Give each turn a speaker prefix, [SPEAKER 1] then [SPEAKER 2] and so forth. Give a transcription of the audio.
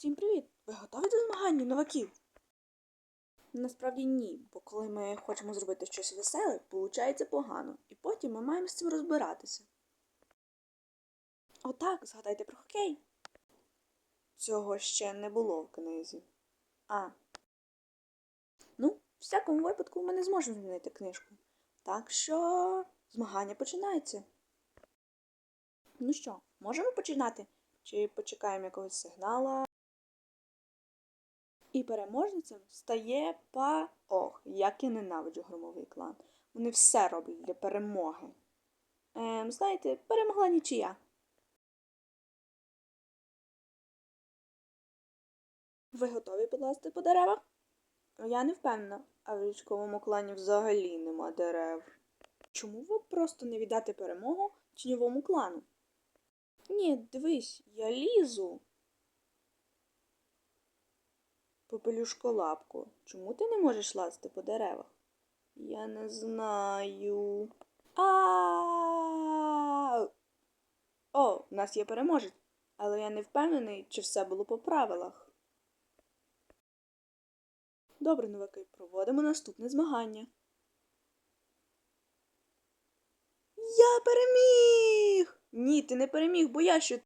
[SPEAKER 1] Всім привіт! Ви готові до змагання новаків? Насправді ні, бо коли ми хочемо зробити щось веселе, виходить погано, і потім ми маємо з цим розбиратися. Отак, згадайте про хокей. Цього ще не було в книзі. А. Ну, в всякому випадку ми не зможемо змінити книжку. Так що змагання починається. Ну що, можемо починати? Чи почекаємо якогось сигнала? І переможницем стає па. Ох, як я ненавиджу громовий клан. Вони все роблять для перемоги. Ем, знаєте, перемогла нічия. Ви готові полазити по деревах? Я не впевнена, а в річковому клані взагалі нема дерев. Чому ви просто не віддати перемогу тіньовому клану? Ні, дивись, я лізу. Попелюшколапко, чому ти не можеш лазити по деревах? Я не знаю. А. О, в нас є переможець, але я не впевнений, чи все було по правилах. Добре, новаки, проводимо наступне змагання. Я переміг! Ні, ти не переміг, бо я ще